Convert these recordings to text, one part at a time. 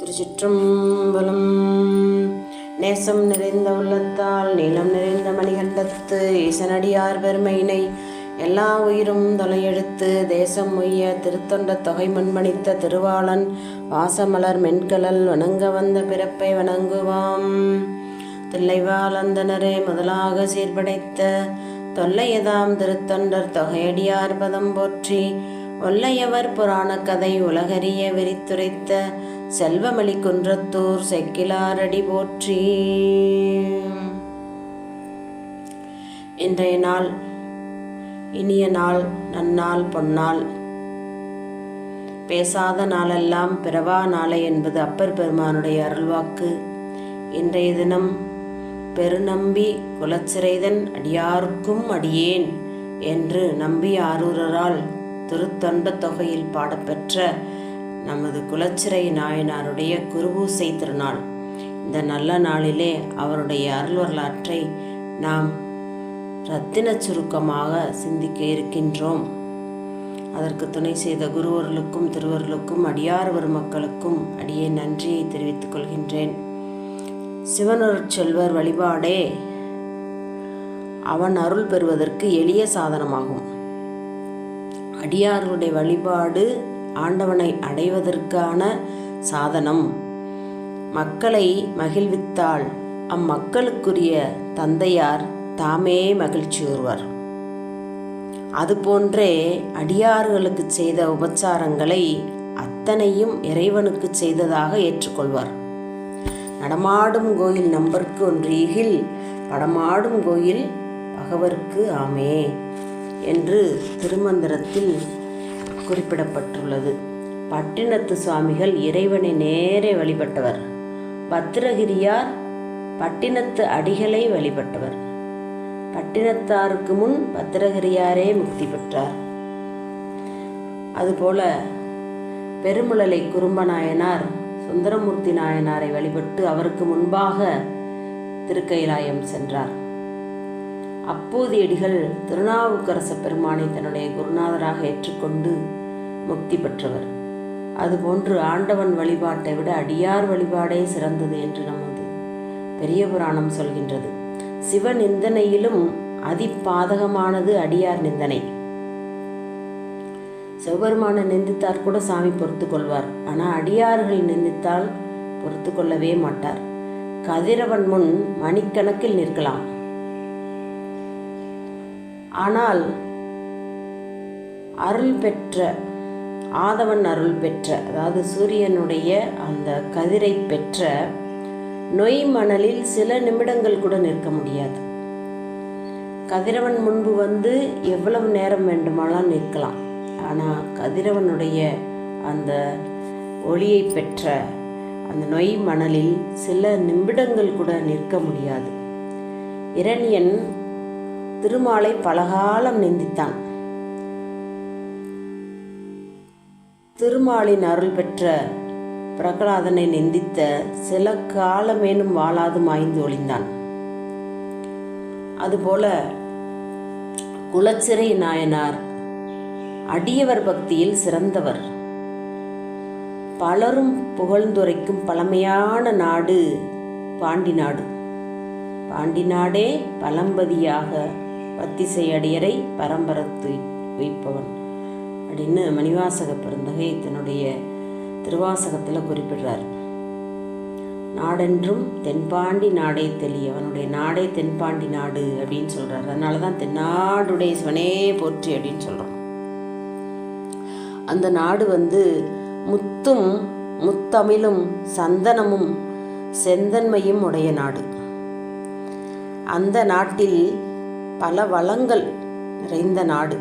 திருச்சிற்றம்பலம். நேசம் நிறைந்த உள்ளத்தால் நீளம் நிறைந்த மணிகண்டத்து ஈசனடியார் பெருமையினை எல்லா உயிரும் தொலையெடுத்து தேசம் உய்ய திருத்தொண்ட தொகை மண்மணித்த திருவாளன் வாசமலர் மென்கலல் வணங்க வந்த பிறப்பை வணங்குவாம். தில்லைவாளந்தனரே முதலாக சீர்படைத்த தொல்லையதாம் திருத்தொண்டர் தொகையடியார் பதம் போற்றி ஒல்லையவர் புராணக் கதை உலகறிய விரித்துரைத்த செல்வமளி குன்றத்தூர் செக்கிலாரடி போற்றி. இன்றைய நாள் இனிய நாள் நன்னாள் பொன்னாள். பேசாத நாளெல்லாம் பிறவா நாளை என்பது அப்பர் பெருமானுடைய அருள்வாக்கு. இன்றைய தினம் பெருநம்பி குலச்சிறைதன் அடியார்க்கும் அடியேன் என்று நம்பி ஆரூரரால் திருத்தொண்ட தொகையில் பாடப்பெற்ற நமது குலச்சிறை நாயனாருடைய குருபூசை திருநாள். இந்த நல்ல நாளிலே அவருடைய அருள் வரலாற்றை நாம் ரத்தின சுருக்கமாக சிந்திக்க இருக்கின்றோம். அதற்கு துணை செய்த குருவர்களுக்கும் திருவர்களுக்கும் அடியார் மக்களுக்கும் அடியே நன்றியை தெரிவித்துக் கொள்கின்றேன். சிவனொரு செல்வர் வழிபாடே அவன் அருள் பெறுவதற்கு எளிய சாதனமாகும். அடியார்களுடைய வழிபாடு ஆண்டவனை அடைவதற்கான சாதனம். மக்களை மகிழ்வித்தால் அம்மக்களுக்குரிய தந்தையார் தாமே மகிழ்ச்சியுறுவர் அதுபோன்றே அடியார்களுக்கு செய்த உபச்சாரங்களை அத்தனையும் இறைவனுக்கு செய்ததாக ஏற்றுக்கொள்வார். நடமாடும் கோயில் நம்பர்க்கு ஒன்றீகில் படமாடும் கோயில் பகவர்க்கு ஆமே. என்று திருமந்திரத்தில் குறிப்பிடப்பட்டுள்ளது. பட்டினத்து சுவாமிகள் இறைவனை நேரே வழிபட்டவர். பத்திரகிரியார் பட்டினத்து அடிகளை வழிபட்டவர். பட்டினத்தாருக்கு முன் பத்திரகிரியாரே முக்தி பெற்றார். அதுபோல பெருமுழலை குறும்ப நாயனார் சுந்தரமூர்த்தி நாயனாரை வழிபட்டு அவருக்கு முன்பாக திருக்கைலாயம் சென்றார். அப்போதியடிகள் திருநாவுக்கரச பெருமானை தன்னுடைய குருநாதராக ஏற்றுக்கொண்டு முக்தி பெற்றவர். அதுபோன்று ஆண்டவன் வழிபாட்டை விட அடியார் வழிபாடே சிறந்தது என்று நமது பெரிய புராணம் சொல்கின்றது. சிவ நிந்தனையிலும் அதிபாதகமானது அடியார் நிந்தனை. சிவபெருமானை நிந்தித்தார் கூட சாமி பொறுத்து கொள்வார். ஆனால் அடியார்கள் நிந்தித்தால் பொறுத்து கொள்ளவே மாட்டார். கதிரவன் முன் மணிக்கணக்கில் நிற்கலாம். ஆனால் அருள் பெற்ற ஆதவன் அருள் பெற்ற அதாவது சூரியனுடைய அந்த கதிரை பெற்ற நொய் மணலில் சில நிமிடங்கள் கூட நிற்க முடியாது. கதிரவன் முன்பு வந்து எவ்வளவு நேரம் வேண்டுமானால் நிற்கலாம். ஆனால் கதிரவனுடைய அந்த ஒளியை பெற்ற அந்த நொய் மணலில் சில நிமிடங்கள் கூட நிற்க முடியாது. இரணியன் திருமாலை பலகாலம் நிந்தித்தான். திருமாலின் அருள் பெற்ற பிரகலாதனை நிந்தித்த சில காலமேனும் வாழாது மாய்ந்து ஒளிந்தான். அதுபோல குலச்சிறை நாயனார் அடியவர் பக்தியில் சிறந்தவர். பலரும் புகழ்ந்துரைக்கும் பழமையான நாடு பாண்டி நாடு பாண்டி நாடே பழம்பதியாக பத்திசை அடியரை பரம்பரத்து வைப்பவன். அப்படின்னு மணிவாசக பெருந்தகை தன்னுடைய திருவாசகத்தில் குறிப்பிடுறார். நாடென்றும் தென்பாண்டி நாடே தெளி அவனுடைய நாடே தென்பாண்டி நாடு அப்படின்னு சொல்றார். அதனால தான் தென்னாடுடைய சிவனே போற்றி அப்படின்னு சொல்கிறோம் அந்த நாடு வந்து முத்தும் முத்தமிழும் சந்தனமும் செந்தன்மையும் உடைய நாடு. அந்த நாட்டில் பல வளங்கள் நிறைந்த நாடு.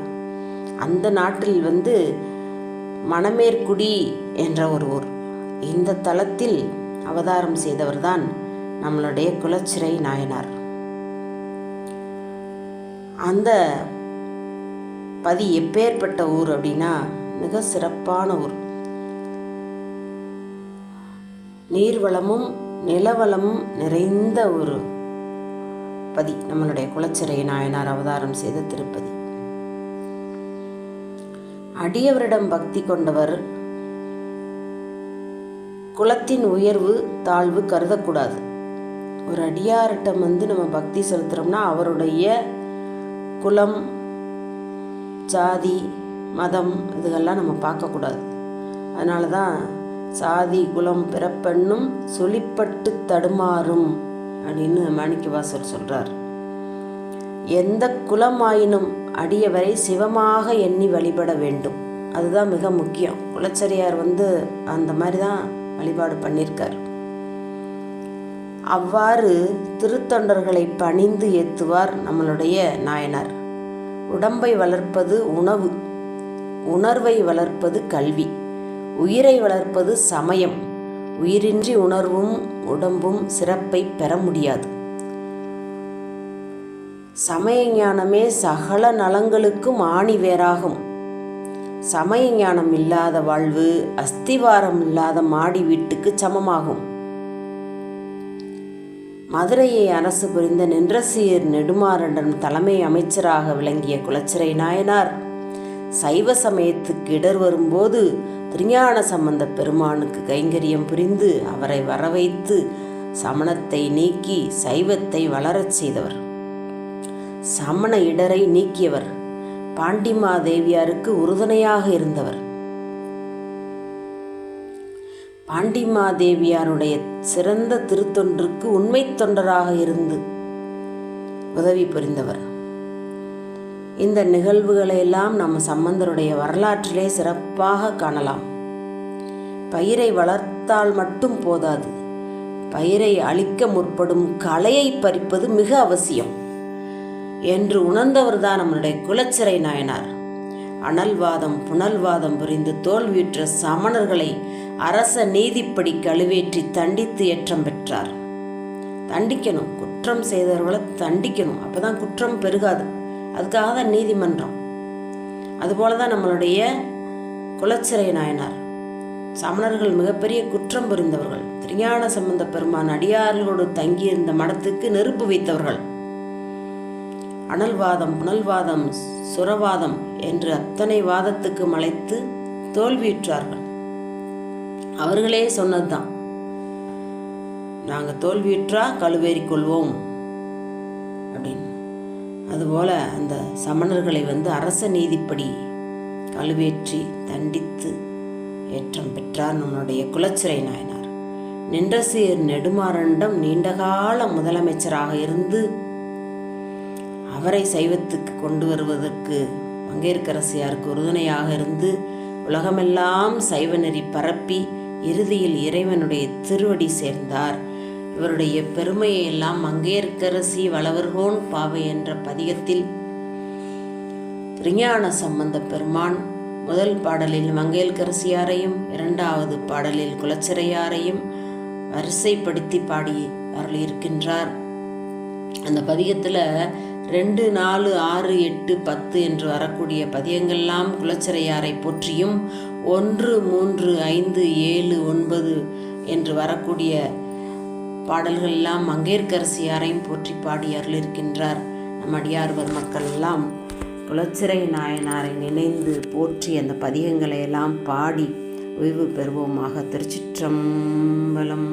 அந்த நாட்டில் வந்து மணமேற்குடி என்ற ஒரு ஊர். இந்த தலத்தில் அவதாரம் செய்தவர்தான் நம்மளுடைய குலச்சிறை நாயனார். அந்த பதி எப்பேற்பட்ட ஊர் அப்படின்னா மிக சிறப்பான ஊர். நீர்வளமும் நிலவளமும் நிறைந்த ஒரு பதி நம்மளுடைய குலச்சிறை நாயனார் அவதாரம் செய்த திருப்பதி. அடியவரிடம் பக்தி கொண்டவர் குலத்தின் உயர்வு தாழ்வு கருதக்கூடாது. ஒரு அடியாரிட்டம் வந்து நம்ம பக்தி செலுத்துகிறோம்னா அவருடைய குலம் ஜாதி மதம் இதுகெல்லாம் நம்ம பார்க்கக்கூடாது. அதனால தான் சாதி குலம் பிறப்பெண்ணும் சொலிப்பட்டு தடுமாறும். அப்படின்னு மாணிக்கவாசர் சொல்கிறார் எந்த குலமாயினும் அடியவரை சிவமாக எண்ணி வழிபட வேண்டும். அதுதான் மிக முக்கியம். குலச்சரியார் வந்து அந்த மாதிரி தான் வழிபாடு பண்ணியிருக்கார். அவ்வாறு திருத்தொண்டர்களை பணிந்து ஏத்துவார் நம்மளுடைய நாயனார். உடம்பை வளர்ப்பது உணவு உணர்வை வளர்ப்பது கல்வி உயிரை வளர்ப்பது சமயம் உயிரின்றி உணர்வும் உடம்பும் சிறப்பை பெற முடியாது. சமய ஞானமே சகல நலங்களுக்கும் ஆணி வேறாகும் சமய ஞானம் இல்லாத வாழ்வு அஸ்திவாரம் இல்லாத மாடி வீட்டுக்கு சமமாகும். மதுரையை அரசு புரிந்த நின்றசீர் நெடுமாறண்டன் தலைமை அமைச்சராக விளங்கிய குலச்சிறை நாயனார் சைவ சமயத்துக்கு இடர் வரும்போது திருஞான சம்பந்த பெருமானுக்கு கைங்கரியம் புரிந்து அவரை வரவைத்து சமணத்தை நீக்கி சைவத்தை வளரச் செய்தவர். சமண இடரை நீக்கியவர் பாண்டிமாதேவியாருக்கு உறுதுணையாக இருந்தவர். பாண்டிமாதேவியாருடைய சிறந்த திருத்தொன்றுக்கு உண்மை தொண்டராக இருந்து உதவி புரிந்தவர். இந்த நிகழ்வுகளையெல்லாம் நம்ம சம்பந்தருடைய வரலாற்றிலே சிறப்பாக காணலாம். பயிரை வளர்த்தால் மட்டும் போதாது. பயிரை அழிக்க முற்படும் கலையை பறிப்பது மிக அவசியம். என்று உணர்ந்தவர்தான் நம்மளுடைய குலச்சிறை நாயனார். அனல்வாதம் புனல்வாதம் புரிந்து தோல்வியுற்ற சமணர்களை அரச நீதிப்படி கழுவேற்றி தண்டித்து ஏற்றம் பெற்றார். தண்டிக்கணும். குற்றம் செய்தவர்களை தண்டிக்கணும். அப்போதான் குற்றம் பெருகாது. அதுக்காக தான் நீதிமன்றம். அதுபோல தான் நம்மளுடைய குலச்சிறை நாயனார். சமணர்கள் மிகப்பெரிய குற்றம் புரிந்தவர்கள். திருஞான சம்பந்த பெருமான் அடியார்களோடு தங்கியிருந்த மடத்துக்கு நெருப்பு வைத்தவர்கள். அனல்வாதம் புனல்வாதம் சுரவாதம் என்று அத்தனை வாதத்துக்கு மலைத்து தோல்வியுற்றார்கள். அவர்களே சொன்னதுதான். நாங்கள் தோல்வியுற்றா கழுவேறி கொள்வோம் அப்படின்னு. அதுபோல அந்த சமணர்களை வந்து அரச நீதிப்படி கழுவேற்றி தண்டித்து ஏற்றம் பெற்றார் நம்மளுடைய குலச்சிறை நாயனார். நின்றசீர் நெடுமாறண்டம் நீண்டகால முதலமைச்சராக இருந்து அவரை சைவத்துக்கு கொண்டு வருவதற்கு மங்கையர்க்கரசியாருக்கு உறுதுணையாக இருந்து உலகமெல்லாம் சைவ நெறி பரப்பி இறுதியில் இறைவனுடைய திருவடி சேர்ந்தார். இவருடைய பெருமையை எல்லாம் மங்கையர்க்கரசி வளவர்கோன் பாவை என்ற பதிகத்தில் திருஞான சம்பந்த பெருமான் முதல் பாடலில் மங்கையர்க்கரசியாரையும் இரண்டாவது பாடலில் குலச்சிறையாரையும் வரிசைப்படுத்தி பாடி அருளியிருக்கின்றார். அந்த பதிகத்தில் ரெண்டு நாலு ஆறு எட்டு பத்து என்று வரக்கூடிய பதியங்கள்லாம் குலச்சிறையாரை போற்றியும் ஒன்று மூன்று ஐந்து ஏழு ஒன்பது என்று வரக்கூடிய பாடல்கள் எல்லாம் மங்கையர்க்கரசியாரையும் போற்றி பாடி அருளிருக்கின்றார். நம் அடியார்வர் மக்கள் எல்லாம் குலச்சிறை நாயனாரை நினைந்து போற்றி அந்த பதிகங்களை எல்லாம் பாடி ஓய்வு பெறுவோமாக. திருச்சிற்றம்பலம்.